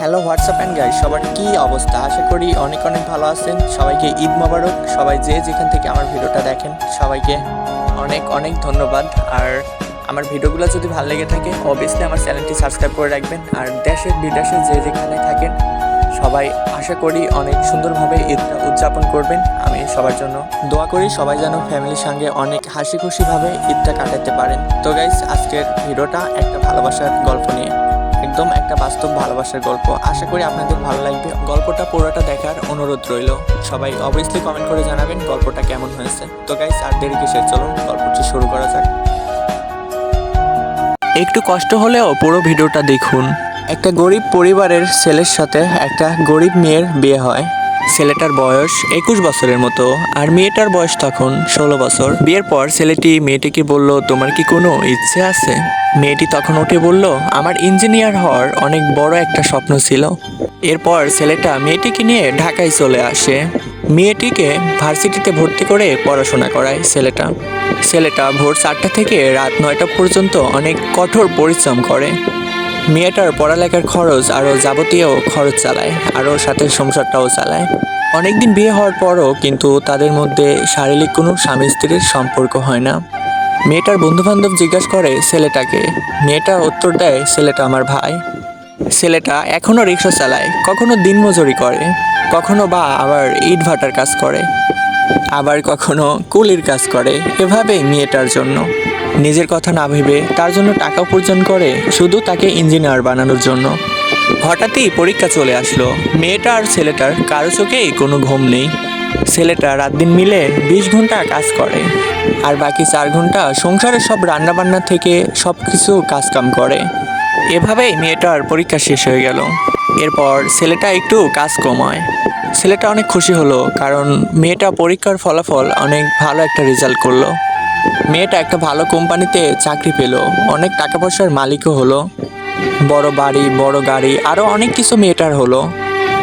Hello WhatsApp and guys সবার কি অবস্থা? আশা করি অনেক অনেক ভালো আছেন। সবাইকে ঈদ মোবারক। সবাই যে যেখান থেকে আমার ভিডিওটা দেখেন, সবাইকে অনেক অনেক ধন্যবাদ। আর আমার ভিডিওগুলো যদি ভালো লেগে থাকে অবভিয়াসলি আমার চ্যানেলটি সাবস্ক্রাইব করে রাখবেন। আর দেশের বিদেশে যে যেখানে থাকেন, সবাই আশা করি অনেক সুন্দরভাবে ঈদটা উদযাপন করবেন। আমি সবার জন্য দোয়া করি, সবাই যেন ফ্যামিলির সঙ্গে অনেক হাসি খুশিভাবে ঈদটা কাটাতে পারেন। তো গাইজ আজকের ভিডিওটা একটা ভালোবাসার গল্প নিয়ে। একদম একটা বাস্তব ভালোবাসার গল্প। আশা করি আপনাদের ভালো লাগবে। গল্পটা পুরোটা দেখার অনুরোধ রইল। সবাই অবভিয়াসলি কমেন্ট করে জানাবেন গল্পটা কেমন হয়েছে। তো গাইস আর দেরি কিসের? চলুন গল্পটি শুরু করা যাক। একটু কষ্ট হলেও পুরো ভিডিওটা দেখুন। একটা গরিব পরিবারের ছেলের সাথে একটা গরিব মেয়ের বিয়ে হয়। ছেলেটার বয়স একুশ বছরের মতো আর মেয়েটার বয়স তখন ষোলো বছর। বিয়ের পর ছেলেটি মেয়েটিকে বলল, তোমার কি কোনো ইচ্ছে আছে? মেয়েটি তখন উঠে বলল, আমার ইঞ্জিনিয়ার হওয়ার অনেক বড় একটা স্বপ্ন ছিল। এরপর ছেলেটা মেয়েটিকে নিয়ে ঢাকায় চলে আসে। মেয়েটিকে ভার্সিটিতে ভর্তি করে পড়াশোনা করায় ছেলেটা। ছেলেটা ভোর চারটা থেকে রাত নয়টা পর্যন্ত অনেক কঠোর পরিশ্রম করে। মেয়েটার পড়ালেখার খরচ আরও যাবতীয় খরচ চালায়, আরও সাথে সংসারটাও চালায়। অনেকদিন বিয়ে হওয়ার পরও কিন্তু তাদের মধ্যে শারীরিক কোনো স্বামী স্ত্রীর সম্পর্ক হয় না। মেয়েটার বন্ধুবান্ধব জিজ্ঞাসা করে, ছেলেটাকে? মেয়েটা উত্তর দেয়, ছেলেটা আমার ভাই। ছেলেটা এখনও রিক্সা চালায়, কখনো দিনমজুরি করে, কখনো বা আবার ইট ভাটার কাজ করে, আবার কখনো কুলির কাজ করে, এভাবেই মেয়েটার জন্য। নিজের কথা না ভেবে তার জন্য টাকা উপার্জন করে শুধু তাকে ইঞ্জিনিয়ার বানানোর জন্য। হঠাৎই পরীক্ষা চলে আসলো। মেয়েটা আর ছেলেটার কারও চোখেই কোনো ঘুম নেই। ছেলেটা রাত দিন মিলে বিশ ঘণ্টা কাজ করে আর বাকি চার ঘণ্টা সংসারের সব রান্নাবান্না থেকে সব কিছু কাজকাম করে। এভাবেই মেয়েটার পরীক্ষা শেষ হয়ে গেল। এরপর ছেলেটা একটু কাজ কমায়। ছেলেটা অনেক খুশি হলো কারণ মেয়েটা পরীক্ষার ফলাফল অনেক ভালো একটা রেজাল্ট করল। মেয়েটা একটা ভালো কোম্পানিতে চাকরি পেল। অনেক টাকা পয়সার মালিকও হলো। বড় বাড়ি, বড় গাড়ি আরও অনেক কিছু মেয়েটার হলো।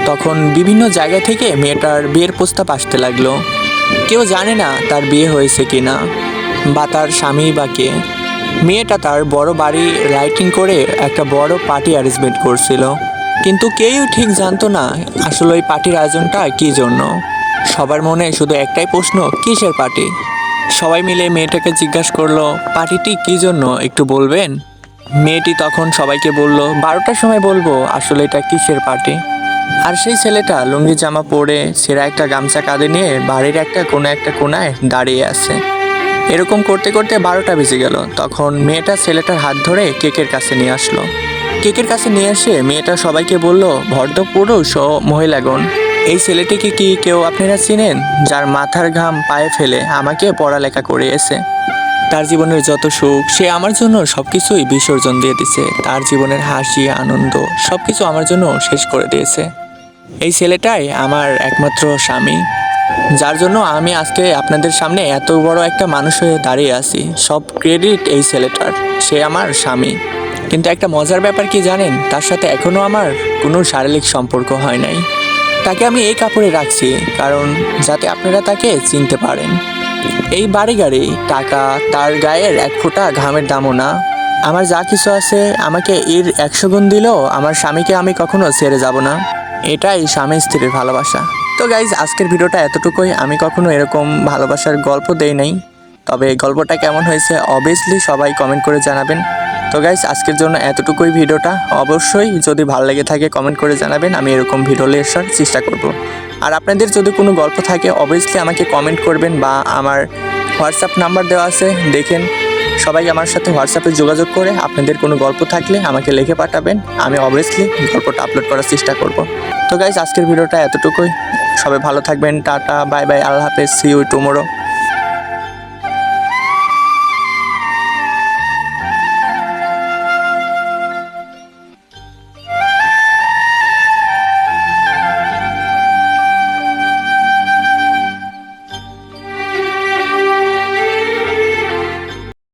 তখন বিভিন্ন জায়গা থেকে মেয়েটার বিয়ের প্রস্তাব আসতে লাগল। কেউ জানে না তার বিয়ে হয়েছে কি না বা তার স্বামী বা কে। মেয়েটা তার বড় বাড়ি রাইটিং করে একটা বড় পার্টি অ্যারেঞ্জমেন্ট করছিল। কিন্তু কেউ ঠিক জানতো না আসলে ওই পার্টির আয়োজনটা কী জন্য। সবার মনে শুধু একটাই প্রশ্ন, কিসের পার্টি সবাই মিলে মেয়েটাকে জিজ্ঞাসা করল, পার্টিটি কী জন্য একটু বলবেন? মেয়েটি তখন সবাইকে বলল, বারোটার সময় বলব, আসলে এটা কিসের পার্টি? আর সেই ছেলেটা লুঙ্গি জামা পরে সেরা একটা গামছা কাঁধে নিয়ে বাড়ির একটা কোনো একটা কোনায় দাঁড়িয়ে আছে। এরকম করতে করতে বারোটা বেজে গেল। তখন মেয়েটা ছেলেটার হাত ধরে কেকের কাছে নিয়ে আসলো। কেকের কাছে নিয়ে এসে মেয়েটা সবাইকে বলল ভর্দ পুরুষ ও মহিলাগণ এই ছেলেটিকে কি কেউ আপনারা চিনেন, যার মাথার ঘাম পায়ে ফেলে আমাকে পড়ালেখা করিয়েছে? তার জীবনের যত সুখ, সে আমার জন্য সব কিছুই বিসর্জন দিয়ে দিছে। তার জীবনের হাসি, আনন্দ সব কিছু আমার জন্য শেষ করে দিয়েছে। এই ছেলেটাই আমার একমাত্র স্বামী, যার জন্য আমি আজকে আপনাদের সামনে এত বড় একটা মানুষ হয়ে দাঁড়িয়ে আছি। সব ক্রেডিট এই ছেলেটার, সে আমার স্বামী। কিন্তু একটা মজার ব্যাপার কি জানেন? তার সাথে এখনও আমার কোনো শারীরিক সম্পর্ক হয় নাই। তাকে আমি এই কাপড়ে রাখছি, কারণ যাতে আপনারা তাকে চিনতে পারেন। এই বাড়ি গাড়ি টাকা, তার গায়ের এক ফোঁটা ঘামের দামও না। আমার যা কিছু আছে, আমাকে এর একশো গুণ দিলেও আমার স্বামীকে আমি কখনো ছেড়ে যাব না। এটাই স্বামী স্ত্রীর ভালোবাসা। তো গাইজ আজকের ভিডিওটা এতটুকুই। আমি কখনো এরকম ভালোবাসার গল্প দেই নাই। তবে গল্পটা কেমন হয়েছে অবভিয়াসলি সবাই কমেন্ট করে জানাবেন। তো গাইজ আজকের জন্য এতটুকুই ভিডিওটা। অবশ্যই যদি ভালো লেগে থাকে কমেন্ট করে জানাবেন, আমি এরকম ভিডিও নিয়ে আসার চেষ্টা করব। আর আপনাদের যদি কোনো গল্প থাকে অবভিয়াসলি আমাকে কমেন্ট করবেন বা আমার হোয়াটসঅ্যাপ নাম্বার দেওয়া আছে, দেখেন। সবাই আমার সাথে হোয়াটসঅ্যাপে যোগাযোগ করে আপনাদের কোনো গল্প থাকলে আমাকে লিখে পাঠাবেন, আমি অবভিয়াসলি গল্পটা আপলোড করার চেষ্টা করব। তো গাইজ আজকের ভিডিওটা এতটুকুই। সবাই ভালো থাকবেন, টাটা বাই বাই আল্লাহ হাফেজ সি ইউ টুমোরো